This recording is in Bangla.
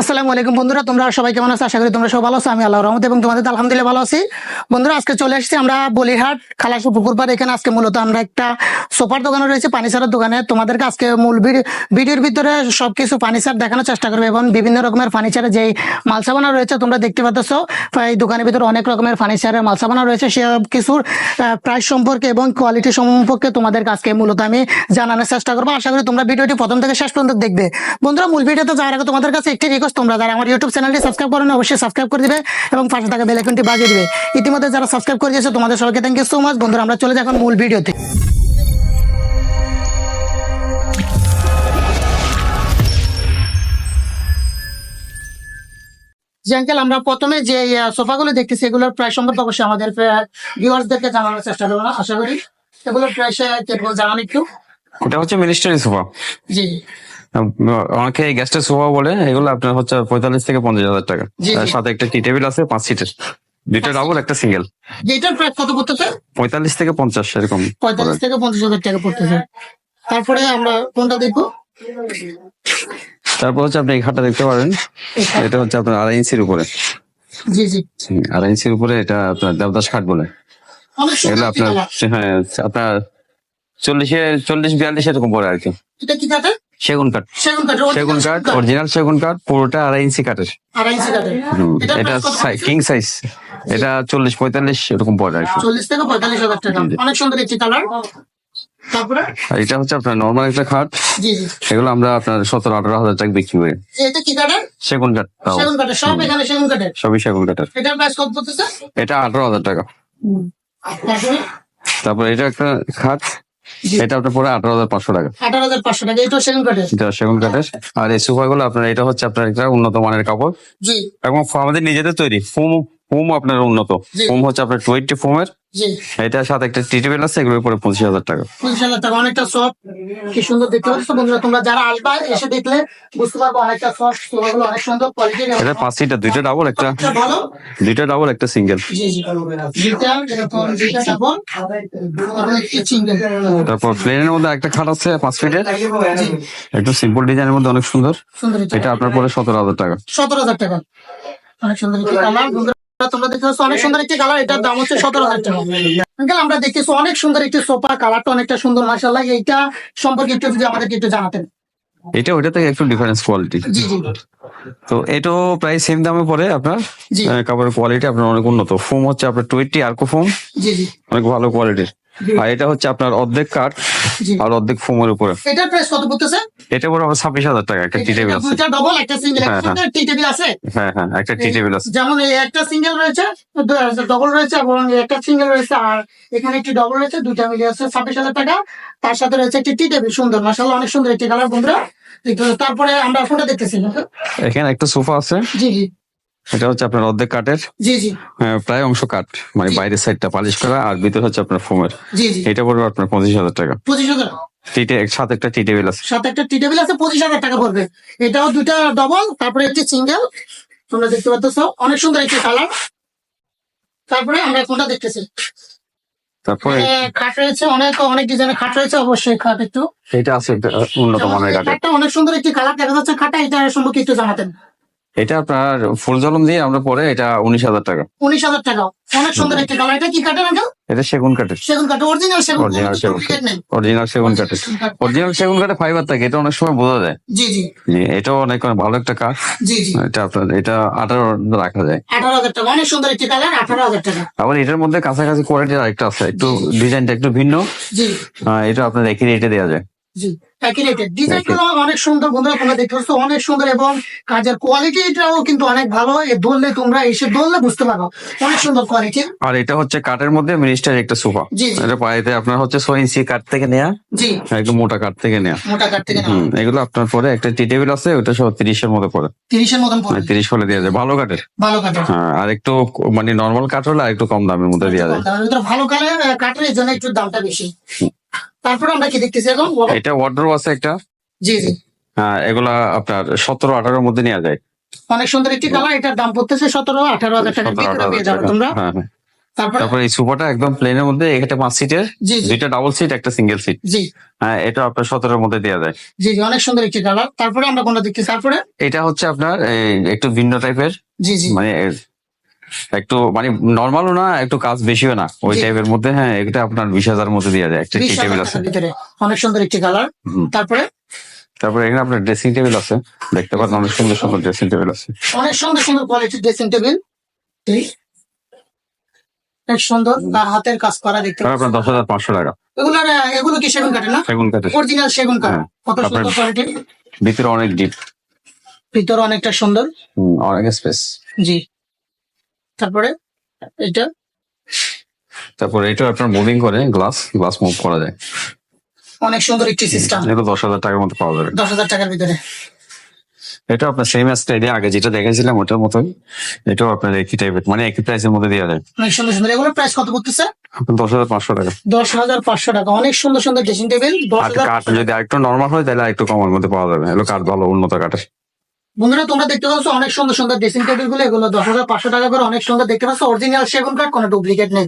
আসসালামু আলাইকুম বন্ধুরা, তোমরা সবাই কেমন আছো? আশা করি তোমরা সব ভালো আছো, আমি আল্লাহ রহমত এবং তোমাদের আলহামদুলিল্লাহ ভালো আছি। বন্ধুরা, আজকে চলে এসেছি আমরা বলিহাট খালাসু পুকুর পাড়। এখানে আজকে মূলত আমরা একটা সোফার দোকানে রয়েছে পানিসারের দোকানে। তোমাদেরকে আজকে মূল ভিডিওর ভিতরে সবকিছু ফার্নিচার দেখানোর চেষ্টা করবে এবং বিভিন্ন রকমের ফার্নিচারের যেই মালসাবানা রয়েছে, তোমরা দেখতে পাচ্ছ এই দোকানের ভিতরে অনেক রকমের ফার্নিচারের মালসাবানা রয়েছে। সব কিছুর প্রাইস সম্পর্কে এবং কোয়ালিটি সম্পর্কে তোমাদের আজকে মূলত আমি জানানোর চেষ্টা করব। আশা করি তোমরা ভিডিওটি প্রথম থেকে শেষ পর্যন্ত দেখবে। বন্ধুরা, মূল ভিডিওতে যাওয়ার আগে তোমাদের কাছে একটি রিকোয়েস্ট তোমরা যারা আমার ইউটিউব চ্যানেলটি সাবস্ক্রাইব করেন অবশ্যই সাবস্ক্রাইব করে দিবে এবং পাশে থাকা বেল আইকনটি বাজিয়ে দিবে। ইতিমধ্যে যারা সাবস্ক্রাইব করে দিয়েছে তোমাদের সবাইকে থ্যাংক ইউ সো মাচ বন্ধুরা আমরা চলে যাই এখন মূল ভিডিওতে। জি আঙ্কেল আমরা প্রথমে যে সোফাগুলো দেখতেছি এগুলোর প্রায় সম্পর্কে অবশ্যই আমাদের ভিউয়ার্সদেরকে জানানোর চেষ্টা করব আশা করি। এগুলোর প্রাইস জানান একটু। এটা হচ্ছে মিনিস্টারি সোফা জি। অনেকে গেস্টের সোফা বলে এগুলো আপনার হচ্ছে পঁয়তাল্লিশ থেকে পঞ্চাশ হাজার টাকা। সাথে একটা টি টেবিল আছে পাঁচ সিটের দুইটা ডাবল একটা সিঙ্গেল এটার প্রাইস কত পড়তেছে? পঁয়তাল্লিশ থেকে পঞ্চাশ এরকম। পঁয়তাল্লিশ থেকে পঞ্চাশ হাজার টাকা পড়তেছে। তারপরে আমরা কোনটা দেখব? তারপর হচ্ছে আপনি এই খাটটা দেখতে পারেন। এটা হচ্ছে আপনার আড়াই ইঞ্চির উপরে। জি জি। আড়াই ইঞ্চির উপরে এটা আপনার দেবদাস খাট বলে। এগুলো আপনার হ্যাঁ আপনার চল্লিশে চল্লিশ বিয়াল্লিশ এরকম পড়ে আর কি। এটা কি কাঠের সেগুন কাঠ। সেগুন কাঠ অরিজিনাল সেগুন কাঠ পুরোটা আড়াই ইঞ্চি কাঠের। এটা কিং সাইজ এটা চল্লিশ পঁয়তাল্লিশ এরকম পড়ে আর চল্লিশ থেকে পঁয়তাল্লিশ হাজার টাকা। অনেক সুন্দর একটি কালার। তারপরে? এটা হচ্ছে আপনার নর্মাল একটা খাট। জি জি। এগুলো আমরা আপনার সতেরো আঠারো হাজার টাকা বিক্রি করি। যে এটা কি কাঠের? সেগুন কাঠ তাও। সেগুন কাঠের সব এখানে সেগুন কাঠের। সবই সেগুন কাঠের। এটা আঠারো হাজার টাকা। তারপরে এটা একটা খাট। এটা আপনার পরে আঠারো হাজার পাঁচশো টাকা। আঠারো হাজার পাঁচশো টাকা এটাও সেগুন কাঠের এটা সেগুন কাঠের আর এই সোফা গুলো আপনার এটা হচ্ছে আপনার একটা উন্নত মানের কাপড়। জি। এবং আমাদের নিজেদের তৈরি ফোম ফোম আপনার উন্নত। ফোম হচ্ছে আপনার টোয়েন্টি ফোমের এটার সাথে একটা টি টেবিল আছে এগুলোর পরে পঁচিশ হাজার টাকা। পঁচিশ হাজার টাকা অনেকটা সফট কি সুন্দর দেখতে পাচ্ছ বন্ধুরা তোমরা যারা আসবা এসে দেখলে বুঝতে পারব অনেকটা সফট সোফাগুলো অনেক সুন্দর কোয়ালিটির এটা পাঁচ সিটার দুইটা ডাবল একটা দুইটা ডাবল একটা সিঙ্গেল তারপর প্লেনের মধ্যে একটা খাট আছে পাঁচ ফিটের একটু সিম্পল ডিজাইনের মধ্যে অনেক সুন্দর। এটা। আপনার পরে সতেরো হাজার টাকা। সতেরো হাজার টাকা। অনেক সুন্দর তোমরা অনেক সুন্দর একটি কালার এটার দাম হচ্ছে সতেরো হাজার টাকা। আঙ্কেল আমরা দেখতেছি অনেক সুন্দর একটি সোফা কালারটা অনেকটা সুন্দর মাসাল্লাহ এইটা সম্পর্কে একটু যদি আমাদেরকে একটু জানাতেন। এটা ওইটা থেকে একটু ডিফারেন্স কোয়ালিটি তো এটাও প্রায় সেম দামে পড়ে আপনার। কাপড়ের কোয়ালিটি আপনার অনেক উন্নত। ফোম হচ্ছে আপনার টোয়েন্টি আর্কো ফোম অনেক ভালো কোয়ালিটির আর এটা হচ্ছে আপনার অর্ধেক কাঠ আর অর্ধেক ফোমের উপরে। এটার প্রাইস কত পড়তেছে? এটা পরে আবার ছাব্বিশ হাজার টাকা একটা টি টেবিল আছে। দুইটা ডবল একটা সিঙ্গেল হ্যাঁ, হ্যাঁ। টি টেবিল আছে? হ্যাঁ হ্যাঁ একটা টি টেবিল আছে। যেমন এই একটা সিঙ্গেল রয়েছে ডবল রয়েছে এবং একটা সিঙ্গেল রয়েছে আর এখানে একটি ডবল রয়েছে দুইটা মিলে আছে ছাব্বিশ হাজার টাকা। তার সাথে রয়েছে একটি টি টেবিল সুন্দর মাসাল্লাহ অনেক সুন্দর একটি কালার বন্ধুরা। তারপরে আমরা ফোনটা দেখতেছি এখানে একটা সোফা আছে। জি জি। এটা হচ্ছে আপনার অর্ধেক কাঠের জি জি। প্রায় অংশ কাঠ মানে বাইরের সাইডটা পালিশ করা আর ভিতর হচ্ছে আপনার ফোমের। জি জি। এটা পড়বে আপনার পঁচিশ হাজার টাকা। পঁচিশ হাজার। একটা টি টেবিল আছে। একটা টি টেবিল আছে পঁচিশ হাজার টাকা পড়বে। এটাও দুইটা ডবল তারপরে একটি সিঙ্গেল তোমরা দেখতে পাচ্ছ অনেক সুন্দর একটি কালার তারপরে আমরা কোনটা দেখতেছি? তারপরে খাট রয়েছে অনেক অনেক ডিজাইনের খাট রয়েছে অবশ্যই খাট একটু। এটা আছে উন্নত মানের অনেক সুন্দর একটি কালার দেখা যাচ্ছে খাটটা এটা সম্পর্কে একটু জানাতেন। এটা আপনার ফুল জলম দিয়ে আমরা পরে এটা উনিশ হাজার টাকা। উনিশ হাজার টাকা। অনেক সুন্দর একটি কালার এটা কি কাঠের আঙ্কেল? এটা সেগুন কাঠের। সেগুন কাঠ। অরিজিনাল সেগুন Original সেগুন। অরিজিনাল সেগুন কাঠের। অরিজিনাল সেগুন কাঠে ফাইবার থাকে। এটা অনেক সময় বোঝা যায়। জি জি। জি, এটাও অনেক ভালো একটা কাঠ। জি জি। এটা আপনার এটা আঠারো রাখা যায়। আঠারো হাজার টাকা। অনেক সুন্দর একটি কালার আঠারো হাজার টাকা। আবার এটার মধ্যে কাছাকাছি কোয়ালিটির আরেকটা আছে। একটু ডিজাইনটা একটু ভিন্ন। জি। এটা আপনার একই রেটে দেওয়া যায়। জি। একই রেটের ডিজাইনগুলো অনেক সুন্দর বন্ধুরা তোমরা দেখতে পাচ্ছ অনেক সুন্দর এবং কাজের কোয়ালিটিটাও কিন্তু অনেক ভালো। ধরলে তোমরা এসে ধরলে বুঝতে পারো। অনেক সুন্দর কোয়ালিটি আর এটা হচ্ছে কাঠের মধ্যে মিনিস্টার একটা সোফা। এটা পায়েতে আপনার হচ্ছে ছয় ইঞ্চি কাঠ থেকে নেয়া। জি। একদম মোটা কাঠ থেকে নেয়া। মোটা কাঠ থেকে। হুম এগুলো আপনার পরে একটা টি টেবিল আছে ওটা সব তিরিশের মধ্যে পড়ে তিরিশের মতন পড়বে মানে তিরিশ হলে দেওয়া যায়। ভালো কাঠের। ভালো কাঠের। হ্যাঁ আর একটু মানে নর্মাল কাঠ হলে আর একটু কম দামের মধ্যে দেওয়া যায়। ভালো কালার কাঠের জন্য একটু দামটা বেশি। তারপরে আমরা কি দেখতেছি এখন? এটা ওয়ার্ড্রোব আছে একটা। জি জি। হ্যাঁ এগুলা আপনার সতেরো আঠারোর মধ্যে নেওয়া যায়। অনেক সুন্দর একটি কালার এটার দাম পড়তেছে সতেরো আঠারো হাজার ভিতরে পেয়ে যাবে তোমরা। হ্যাঁ হ্যাঁ। তারপরে এই সোফাটা একদম প্লেনের মধ্যে এটা পাঁচ সিটের দুইটা ডাবল সিট একটা সিঙ্গেল সিট জি। হ্যাঁ এটা আপনার সতেরোর মধ্যে দেওয়া যায়। জি জি অনেক সুন্দর একটি কালার তারপরে আমরা কোনটা দেখছি তারপরে এটা হচ্ছে আপনার একটু ভিন্ন টাইপের জি জি। মানে একটু মানে নর্মালও না একটু কাজ বেশিও না। ওই টাইপের মধ্যে হ্যাঁ এটা আপনার বিশ হাজার মধ্যে দেওয়া যায় একটা টি টেবিল আছে। অনেক সুন্দর একটি কালার তারপরে? তারপরে এখানে আপনার ড্রেসিং টেবিল আছে। দেখতে পাচ্ছেন অনেক সুন্দর সুন্দর ড্রেসিং টেবিল আছে। অনেক সুন্দর সুন্দর কোয়ালিটির ড্রেসিং টেবিল অনেক সুন্দর তার হাতের কাজ করা দেখতে আপনার দশ হাজার পাঁচশো টাকা। এগুলোর আহ, এগুলো কি সেগুন কাঠে না? সেগুন অরিজিনাল সেগুন কাঠ। হ্যাঁ। কত সুন্দর কোয়ালিটি ভিতরে অনেক ডিপ ভিতর অনেকটা সুন্দর। অনেক স্পেস জি। তারপরে এটা? তারপরে এটা আপনার মুভিং করে গ্লাস গ্লাস মুভ করা যায়। অনেক সুন্দর একটি সিস্টেম এটা দশ হাজার টাকার মধ্যে পাওয়া যাবে। দশ হাজার টাকার ভিতরে। এটা আপনার সেম স্টাইলে আগে যেটা দেখেছিলাম ওটার মতোই। এটাও আপনার একই টাইপের মানে একই প্রাইসের মধ্যে দেওয়া যায়। অনেক সুন্দর সুন্দর। এগুলোর প্রাইস কত পড়তেছে? আপনার দশ হাজার পাঁচশো টাকা। দশ হাজার পাঁচশো টাকা। অনেক সুন্দর সুন্দর ড্রেসিং টেবিল আর কাঠ যদি আরেকটু নর্মাল হয় তাহলে একটু কমের মধ্যে পাওয়া যাবে। এগুলো কাঠ ভালো উন্নত কাঠের বন্ধুরা, তোমরা দেখতে পাচ্ছ অনেক সুন্দর সুন্দর ড্রেসিং টেবিলগুলো, এগুলো দশ হাজার পাঁচশো টাকা করে অনেক সুন্দর দেখতে পাচ্ছ। অরিজিনাল সেগুন কাঠ কোনো ডুপ্লিকেট নেই।